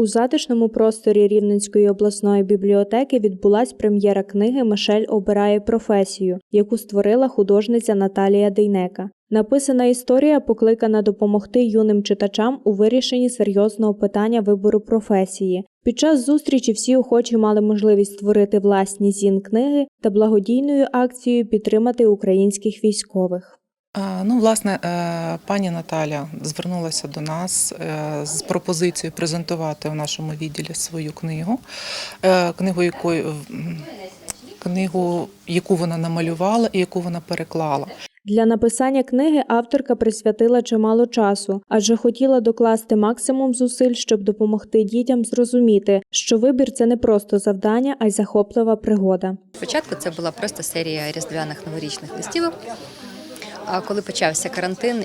У затишному просторі Рівненської обласної бібліотеки відбулась прем'єра книги Мишель обирає професію, яку створила художниця Наталія Дейнека. Написана історія покликана допомогти юним читачам у вирішенні серйозного питання вибору професії. Під час зустрічі всі охочі мали можливість створити власні зін книги та благодійною акцією підтримати українських військових. А, Ну, власне, е, пані Наталя звернулася до нас е, з пропозицією презентувати в нашому відділі свою книгу, е, книгу, якої книгу, яку вона намалювала і яку вона переклала. Для написання книги авторка присвятила чимало часу, адже хотіла докласти максимум зусиль, щоб допомогти дітям зрозуміти, що вибір це не просто завдання, а й захоплива пригода. Спочатку це була просто серія різдвяних новорічних листівок. А коли почався карантин,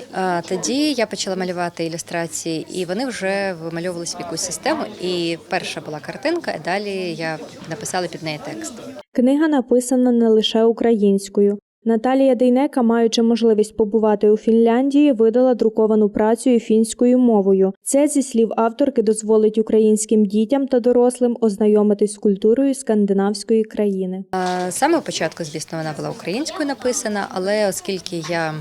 тоді я почала малювати ілюстрації, і вони вже вимальовувалися в якусь систему. І перша була картинка, і далі я написала під неї текст. Книга написана не лише українською. Наталія Дейнека, маючи можливість побувати у Фінляндії, видала друковану працю фінською мовою. Це, зі слів авторки, дозволить українським дітям та дорослим ознайомитись з культурою скандинавської країни. Саме початку, звісно, вона була українською написана, але оскільки я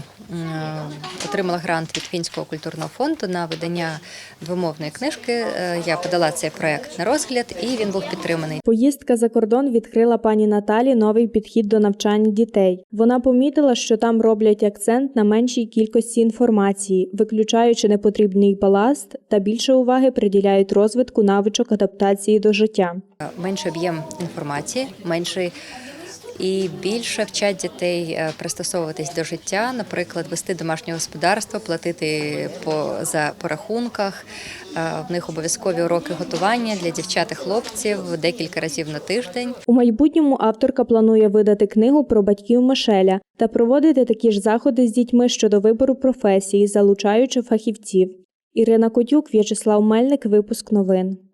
отримала грант від фінського культурного фонду на видання двомовної книжки, е, я подала цей проект на розгляд, і він був підтриманий. Поїздка за кордон відкрила пані Наталі новий підхід до навчання дітей. Вона помітила, що там роблять акцент на меншій кількості інформації, виключаючи непотрібний баласт та більше уваги приділяють розвитку навичок адаптації до життя. менший об'єм інформації, менший і більше вчать дітей е, пристосовуватись до життя, наприклад, вести домашнє господарство, платити по за по рахунках. Е, В них обов'язкові уроки готування для дівчат і хлопців декілька разів на тиждень. У майбутньому авторка планує видати книгу про батьків Мишеля та проводити такі ж заходи з дітьми щодо вибору професії, залучаючи фахівців. Ірина Котюк, В'ячеслав Мельник, випуск новин.